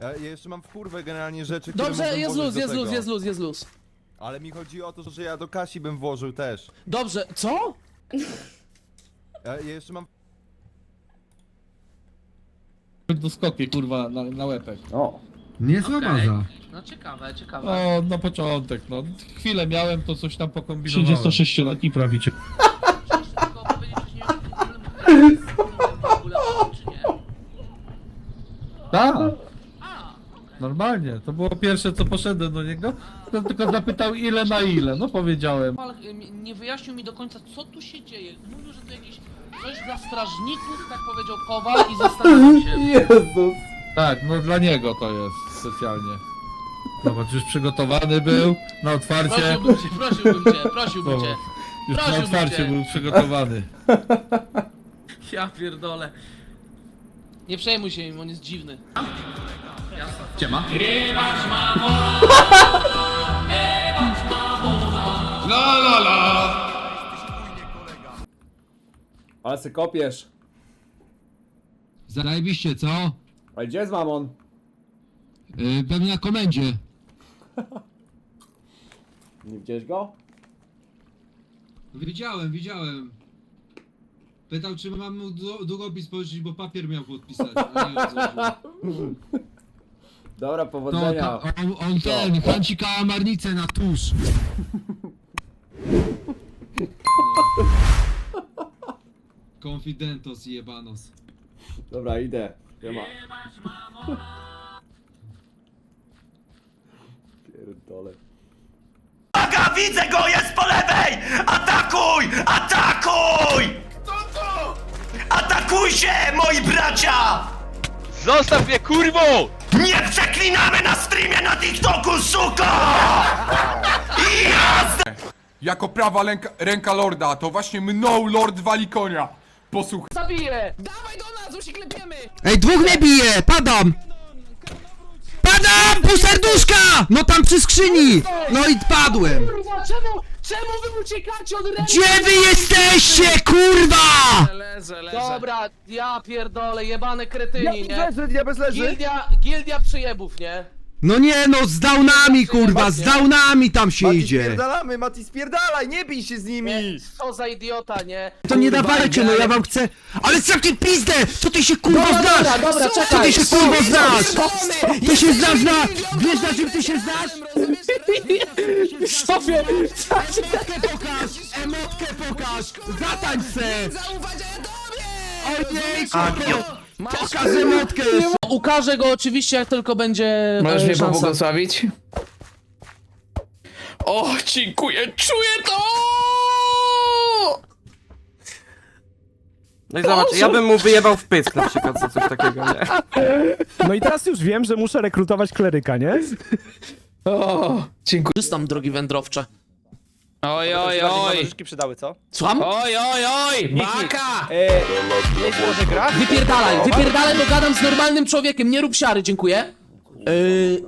Ja jeszcze mam w kurwę generalnie rzeczy, które Dobrze, mógłbym jest włożyć luz, do jest tego. luz, jest luz, jest luz. Ale mi chodzi o to, że ja do Kasi bym włożył też. Dobrze, co? Ja ja jeszcze mam... do skoki, kurwa, na, na łepek. O, Niezła Okej. baza. No ciekawe, ciekawe. No, na początek, no. Chwilę miałem, to coś tam pokombinowałem. 36-letni prawicie. Chciałeś tylko powiedzieć, że nie wiem, w ogóle o tym, czy nie. Tak, A, normalnie. To było pierwsze, co poszedłem do niego. To tylko zapytał ile na ile. No powiedziałem. ale y, nie wyjaśnił mi do końca, co tu się dzieje. Mówił, że to jakieś coś dla strażników, tak powiedział Kowal i zastanawiam się. Jezus. Tak, no dla niego to jest specjalnie. Zobacz, już przygotowany był na otwarcie. Prosiłbym cię, prosiłbym cię, prosiłbym cię. Już na prosiłbym otwarcie cię. był przygotowany. Ja pierdolę. Nie przejmuj się im, on jest dziwny. Ciema. Ale se kopiesz. Zajebiście, co? Ale gdzie jest mamon? Yy, pewnie na komendzie. Nie widziałeś go? Widziałem, widziałem. Pytał, czy mam mu dłu- długopis pożyczyć, bo papier miał podpisać. nie odłożył. Dobra, powodzenia. ta, on, on ten, chęci kałamarnicę na tusz. Konfidentos jebanos. Dobra, idę. Nie ma. Pierdolę. Uwaga, widzę go, jest po lewej! Atakuj! Atakuj! Atakujcie, moi bracia! Zostaw mnie, kurwo! Nie przeklinamy na streamie na TikToku, suko! Jazda! Jako prawa ręka, ręka lorda, to właśnie mną lord wali konia. Posłuchaj. Zabiję! Dawaj do nas, już się klepiemy! Ej, dwóch mnie bije! Padam! Padam! Pół serduszka! No tam przy skrzyni! No i padłem! Kurwa, czemu, czemu wy uciekacie od ręki? Gdzie wy jesteście, kurwa? Leżę, leżę. Dobra, ja pierdolę, jebane kretyni, nie? leży, ja bez leży. Gildia, gildia przyjebów, nie? No nie no, z downami, kurwa, z downami tam się Mati, idzie! spierdalamy, Mati, spierdalaj, nie bij się z nimi! nie? Co za idiota, nie? To nie dawajcie, no ja wam chcę... Ale zamknij pizdę! Co ty się kurwa Dobra, znasz? dobra, dobra, Co czekaj. ty się kurwa znasz? Ty się znasz na... Wiesz na czym ty się znasz? Sobie! Emotkę pokaż! Emotkę pokaż! Zatańcz se! Ojej, Pokaż jeszcze! Ukażę go oczywiście, jak tylko będzie Możesz e, mnie szansa. pobłogosławić? O, dziękuję, czuję to! No i zobacz, ja bym mu wyjebał w pysk na przykład za coś takiego, nie? No i teraz już wiem, że muszę rekrutować kleryka, nie? O, dziękuję. Korzystam, drogi wędrowcze. Oj, oj, oj! przydały, co? Słucham? Oj, oj, oj! Baka! Nie może gra? Wypierdalaj, wypierdalaj, bo gadam z normalnym człowiekiem, nie rób siary, dziękuję. Yy,